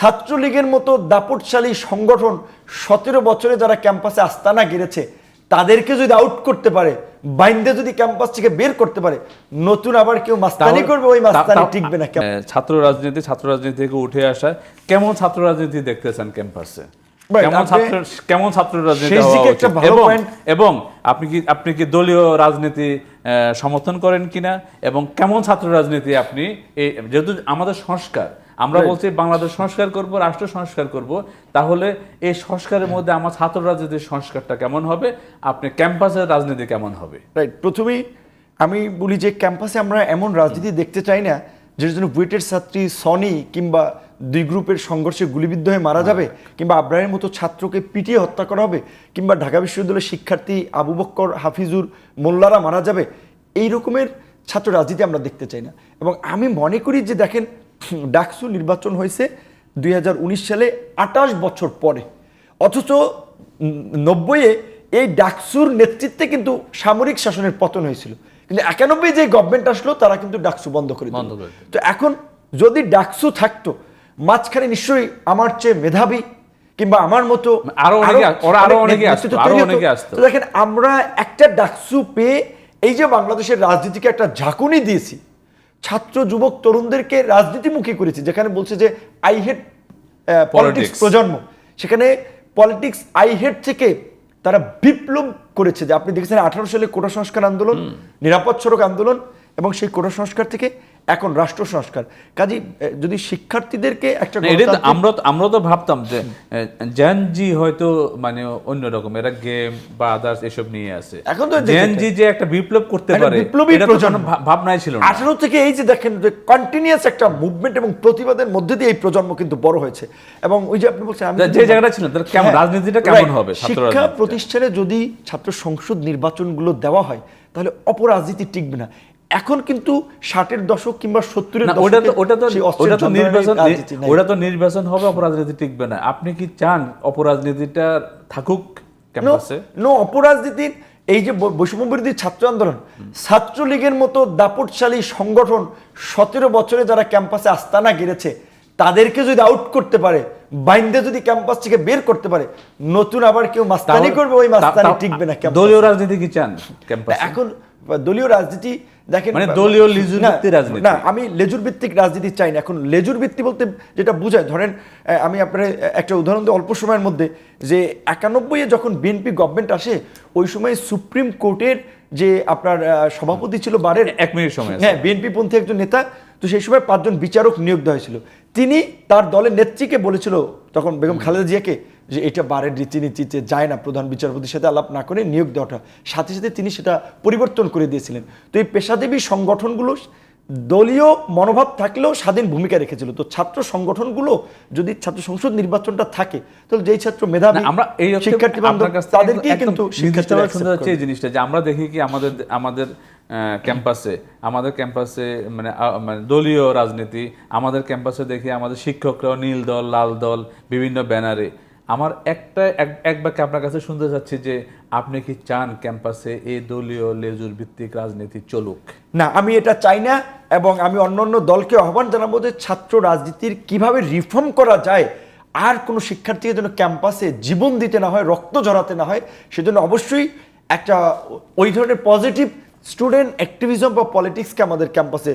ছাত্রলীগের মতো দাপটশালী সংগঠন সতেরো বছরে যারা ক্যাম্পাসে আস্তানা গেড়েছে তাদেরকে যদি আউট করতে পারে বাইন্দে যদি ক্যাম্পাস থেকে বের করতে পারে নতুন আবার কেউ মাস্তানি করবে ওই মাস্তানি টিকবে না ছাত্র রাজনীতি ছাত্র রাজনীতি থেকে উঠে আসা কেমন ছাত্র রাজনীতি দেখতেছেন ক্যাম্পাসে? কেমন ছাত্র কেমন ছাত্র রাজনীতি এবং আপনি কি আপনি কি দলীয় রাজনীতি আহ, সমর্থন করেন কিনা? এবং কেমন ছাত্র রাজনীতি আপনি যেহেতু আমাদের সংস্কার আমরা বলছি বাংলাদেশ সংস্কার করব রাষ্ট্র সংস্কার করব। তাহলে এই সংস্কারের মধ্যে আমার ছাত্র রাজনীতির সংস্কারটা কেমন হবে? আপনি ক্যাম্পাসের রাজনীতি কেমন হবে? রাইট প্রথমেই আমি বলি যে ক্যাম্পাসে আমরা এমন রাজনীতি দেখতে চাই না যেটার জন্য বুয়েটের ছাত্রী সনি কিংবা দুই গ্রুপের সংঘর্ষে গুলিবিদ্ধ হয়ে মারা যাবে কিংবা আব্রাহের মতো ছাত্রকে পিটিয়ে হত্যা করা হবে কিংবা ঢাকা বিশ্ববিদ্যালয়ের শিক্ষার্থী আবু বক্কর হাফিজুর মোল্লারা মারা যাবে। এই রকমের ছাত্র রাজনীতি আমরা দেখতে চাই না। এবং আমি মনে করি যে দেখেন ডাকসু নির্বাচন হয়েছে দুই হাজার উনিশ সালে আটাশ বছর পরে। অথচ নব্বইয়ে এই ডাকসুর নেতৃত্বে কিন্তু সামরিক শাসনের পতন হয়েছিল। কিন্তু একানব্বই যে গভর্নমেন্ট আসলো তারা কিন্তু ডাকসু বন্ধ করে দিল। তো এখন যদি ডাকসু থাকতো মাঝখানে নিশ্চয়ই আমার চেয়ে মেধাবী কিংবা আমার মতো আরও অনেকে আসতো, দেখেন আমরা একটা ডাকসু পেয়ে এই যে বাংলাদেশের রাজনীতিকে একটা ঝাঁকুনি দিয়েছি ছাত্র যুবক তরুণদেরকে রাজনীতিমুখী করেছে যেখানে বলছে যে আই হেড পলিটিক্স প্রজন্ম। সেখানে পলিটিক্স আই হেড থেকে তারা বিপ্লব করেছে যে আপনি দেখেছেন আঠারো সালে কোটা সংস্কার আন্দোলন নিরাপদ সড়ক আন্দোলন এবং সেই কোটা সংস্কার থেকে এখন রাষ্ট্র সংস্কার। কাজী যদি শিক্ষার্থীদেরকে একটা আমরা তো- আমরা তো ভাবতাম যে জ্যানজি হয়তো মানে অন্যরকম এরা গেম বা আদার্স এসব নিয়ে আছে। এখন তো জ্যানজি যে একটা বিপ্লব করতে পারে বিপ্লবী প্রজন্ম। ভাবনাই ছিল না। আঠারো থেকে এই যে দেখেন যে কন্টিনিউয়াস একটা মুভমেন্ট এবং প্রতিবাদের মধ্যে দিয়ে এই প্রজন্ম কিন্তু বড় হয়েছে। এবং ওই যে আপনি বলছেন আমি যে জায়গাটা ছিল তার কেমন হ্যাঁ, রাজনীতিটা কেমন হবে শিক্ষা প্রতিষ্ঠানে যদি ছাত্র সংসদ নির্বাচনগুলো দেওয়া হয় তাহলে অপরাজনীতি টিকবে না। এখন কিন্তু ষাটের দশক কিংবা সত্তরের ওটা তো ওটা তো ওটা তো নির্বাচন ওটা তো নির্বাচন হবে অপরাজনীতি টিকবে না। আপনি কি চান অপরাজনীতিটা থাকুক ক্যাম্পাসে? নো অপরাজনীতির এই যে বৈষম্য বিরোধী ছাত্র আন্দোলন ছাত্রলীগের মতো দাপটশালী সংগঠন সতেরো বছরে যারা ক্যাম্পাসে আস্তানা গেড়েছে তাদেরকে যদি আউট করতে পারে বাইন্দে যদি ক্যাম্পাস থেকে বের করতে পারে নতুন আবার কেউ মাস্তানি করবে ওই মাস্তানি টিকবে না। দলীয় রাজনীতি কি চান এখন দলীয় রাজনীতি দেখেন মানে দলীয় লেজুর রাজনীতি। না আমি লেজুর ভিত্তিক রাজনীতি চাই না। এখন লেজুর ভিত্তি বলতে যেটা বোঝায় ধরেন আমি আপনার একটা উদাহরণ দিই অল্প সময়ের মধ্যে যে একানব্বইয়ে যখন বিএনপি গভর্নমেন্ট আসে ওই সময় সুপ্রিম কোর্টের যে আপনার সভাপতি ছিল বারের এক মিনিট সময় হ্যাঁ বিএনপি পন্থী একজন নেতা তো সেই সময় পাঁচজন বিচারক নিয়োগ দেওয়া হয়েছিল। তিনি তার দলের নেত্রীকে বলেছিল তখন বেগম খালেদা জিয়াকে যে এটা বারের রীতিনীতিতে যায় না প্রধান বিচারপতির সাথে আলাপ না করে নিয়োগ দেওয়াটা। সাথে সাথে তিনি সেটা পরিবর্তন করে দিয়েছিলেন। তো এই পেশাদেবী সংগঠনগুলো দলীয় মনোভাব থাকলেও স্বাধীন ভূমিকা রেখেছিল। তো ছাত্র সংগঠনগুলো যদি ছাত্র সংসদ নির্বাচনটা থাকে তাহলে যেই ছাত্র মেধাবী আমরা এই শিক্ষার্থী তাদেরকেই কিন্তু এই জিনিসটা যে আমরা দেখি কি আমাদের আমাদের ক্যাম্পাসে আমাদের ক্যাম্পাসে মানে মানে দলীয় রাজনীতি আমাদের ক্যাম্পাসে দেখি আমাদের শিক্ষকরাও নীল দল লাল দল বিভিন্ন ব্যানারে। আমার একটা এক- এক বাক্যে আপনার কাছে শুনতে চাচ্ছি যে আপনি কি চান ক্যাম্পাসে এই দলীয় লেজুর ভিত্তিক রাজনীতি চলুক? না আমি এটা চাই না। এবং আমি অন্য অন্য দলকে আহ্বান জানাব যে ছাত্র রাজনীতির কীভাবে রিফর্ম করা যায়, আর কোনো শিক্ষার্থীকে যেন ক্যাম্পাসে জীবন দিতে না হয়, রক্ত ঝরাতে না হয়, সেজন্য অবশ্যই একটা ওই ধরনের পজিটিভ স্টুডেন্ট অ্যাক্টিভিজম বা পলিটিক্সকে আমাদের ক্যাম্পাসে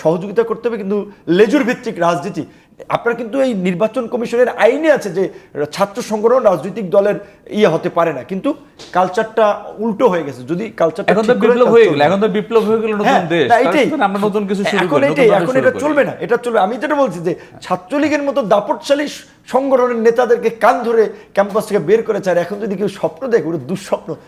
সহযোগিতা করতে হবে। কিন্তু লেজুর ভিত্তিক রাজনীতি আপনার কিন্তু এই নির্বাচন কমিশনের আইনে আছে যে ছাত্র সংগঠন রাজনৈতিক দলের ইয়ে হতে পারে না। কিন্তু কালচারটা উল্টো হয়ে গেছে। যদি কালচারটা এখন তো বিপ্লব হয়ে গেল এখন তো বিপ্লব হয়ে গেল নতুন হ্যাঁ, দেশ। এটাই। আমরা নতুন কিছু শুরু এখন এটাই এখন এটা চলবে না এটা চলবে। আমি যেটা বলছি যে ছাত্রলীগের মতো দাপটশালী সংগঠনের নেতাদেরকে কান ধরে ক্যাম্পাস থেকে বের করেছে আর এখন যদি কেউ স্বপ্ন দেখে ওটা দুঃস্বপ্ন